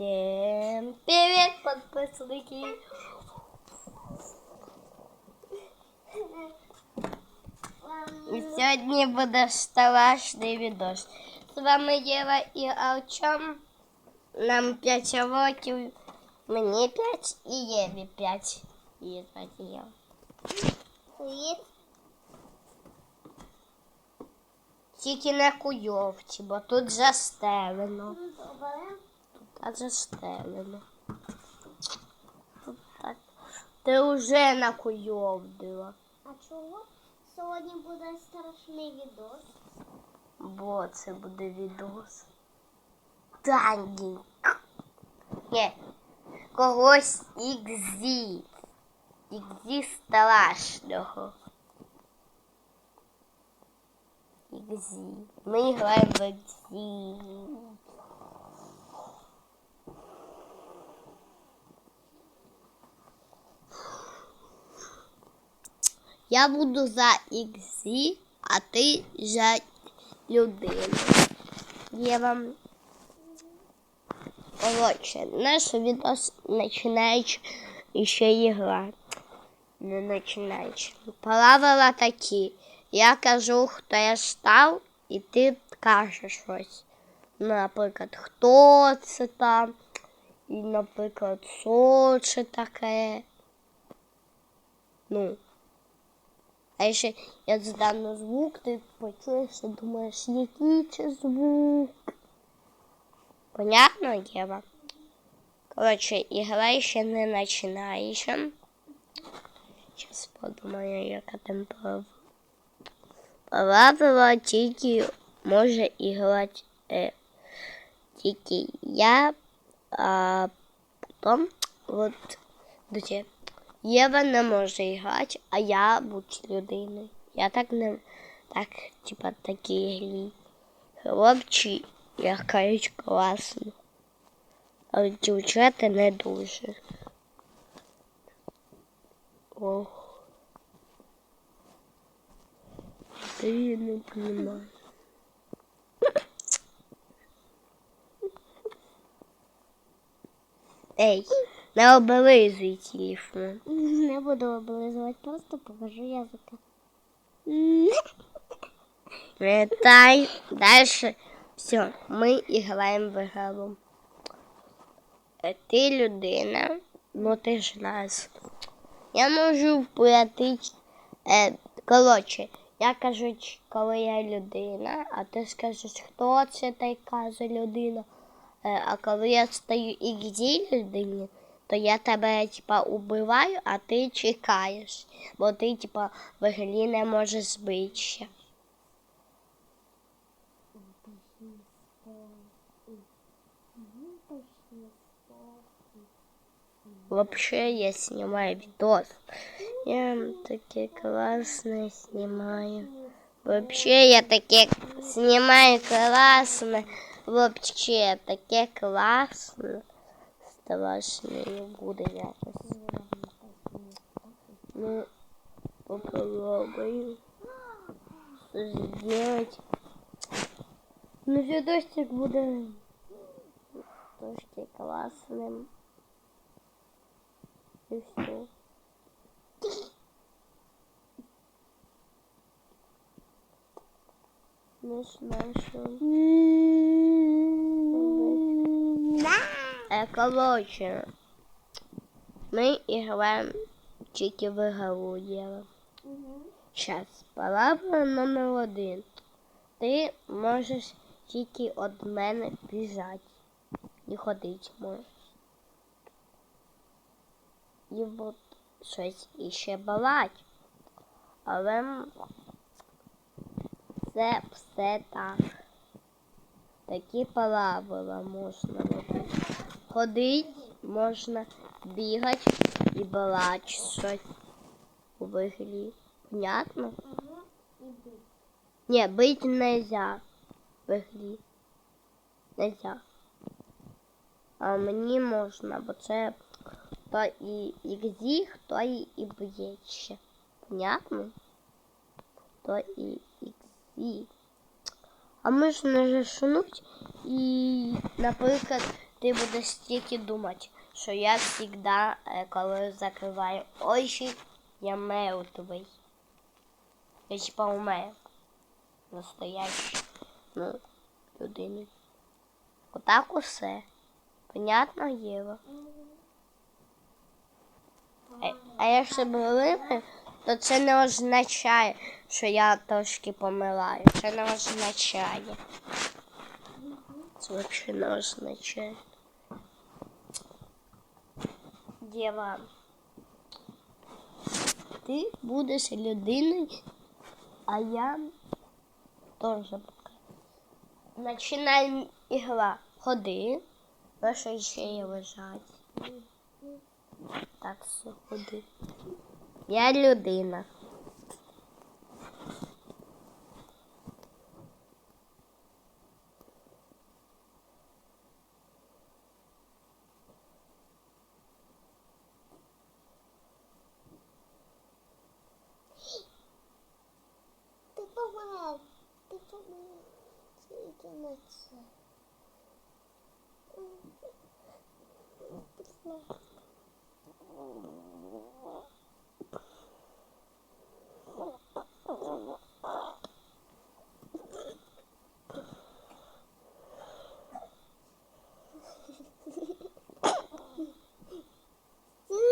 Всем привет, подписники! І сьогодні буде страшний відос. З вами Єва і Артем. Нам 5 років, мені 5 і Єві 5. І звати Єва. Привіт. Тільки не куйовці, бо тут застелено. Тут так. Ти вже накуйовдила. А чого сьогодні буде страшний відос? Бо це буде відос. Тані. Ні. Когось ікзі. Ікзі страшного. Ікзі. Ми граємо в ікзі. Я буду за ікзі, а ти за людину. Я вам коротше, наш відос починаючи ще ігра. Не починаючи. Правила такі. Я кажу, хто я став, і ти кажеш щось. Наприклад, хто це там, і, наприклад, що це таке. Ну. А якщо я задану звук, ти почуєш і думаєш, який це звук. Понятно, Єва? Коротше, ігра ще не починається. Зараз подумаю, яка там права. Правила тільки може іграти е, тільки я, а потім от де Єва не може грати, а я будь людиною. Я так не так, типа такі грі. Хлопці грають класно. А дівчата не дуже. Ох. Ти не понимаєш. Ей, не облизуй телефон. Не буду облизувати, просто покажу язика. Летай. Дальше. Все, ми граємо в ігру. Е, Ти людина, ну ти ж нас. Я можу вплатити. Е, коротше, я кажу, коли я людина, а ти скажеш, хто це така за людина. Е, а коли я стою і гді людині, то я тебе типа убиваю, а ти чекаєш. Бо ти, типа, в грі не можеш збити ще. Вообще я снимаю видос. Я такие классные снимаю. Вообще я такие снимаю классно. Вообще такие классно. Страшные буду якось. Ну, попробую сделать. Ну, видосик буде трошки класним. І все. Не знаю, що. Е, коротше, ми граємо тільки в ігру діло. Зараз, правило номер один. Ти можеш тільки від мене біжати. І ходити можеш. І от щось іще балать. Але це все так. Такі правила можна робити. Ходить, можна бігати і балати щось у вигляді. Понятно? Ні, бить нельзя в ігрі. Нельзя. А мені можна, бо це хто і ікзі, хто і, і б'є ще. Понятно? Хто і ікзі. А можна зашнуть і, наприклад, ти будеш тільки думати, що я завжди, е, коли закриваю очі, я мертвий. Я типа умер. Настоящий. Ну, людини. Отак усе. Понятно, Єва? А, а якщо блими, то це не означає, що я трошки помираю. Це не означає. Це взагалі не означає. Єва, ти будеш людиною, а я теж. Починає ігра. Ходи. Ваша ще є лежать. Так, все, ходи. Я людина. Ти помер. Ти помер.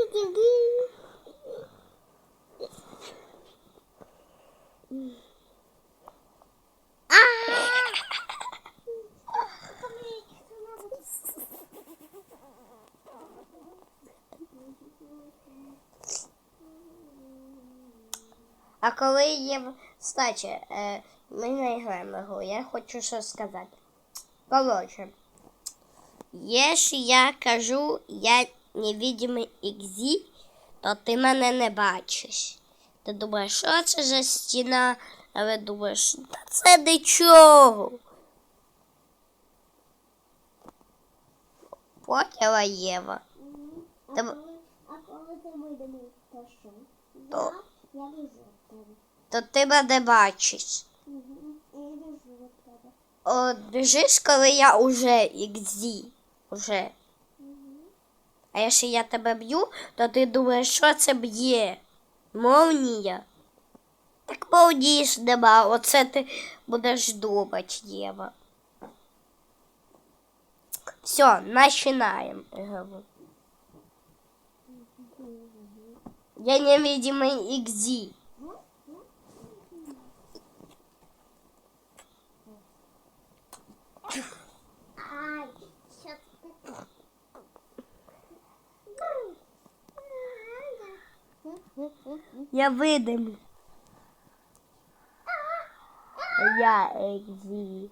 Тільки А коли є стача, е, ми не граємо гру, я хочу щось сказати. Коротше, якщо я кажу, я невидимий ікзі, то ти мене не бачиш. Ти думаєш, що це за стіна? Але думаєш, та це нічого. Поняла Єва? А коли, а коли ти виданий, то що? Я, біжу. То ти мене бачиш. От біжиш, коли я уже ікзі. Уже. А якщо я тебе б'ю, то ти думаєш, що це б'є? Молнія. Так молнії ж нема, оце ти будеш думати, Єва. Все, починаємо Я невидимый ікзі. Ай, що це таке? Я видимий. Я ікзі.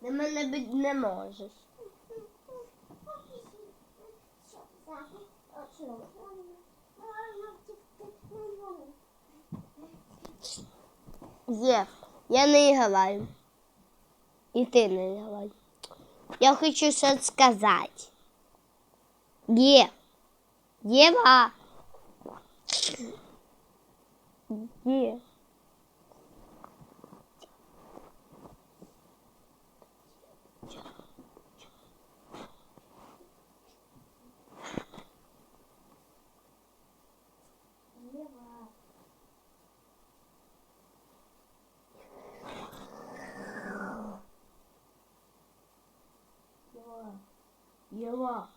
Ти мене бить не можеш. Є, я не граю. І ти не грай. Я хочу щось сказати. Є. Єва. Є. Єва. Єво.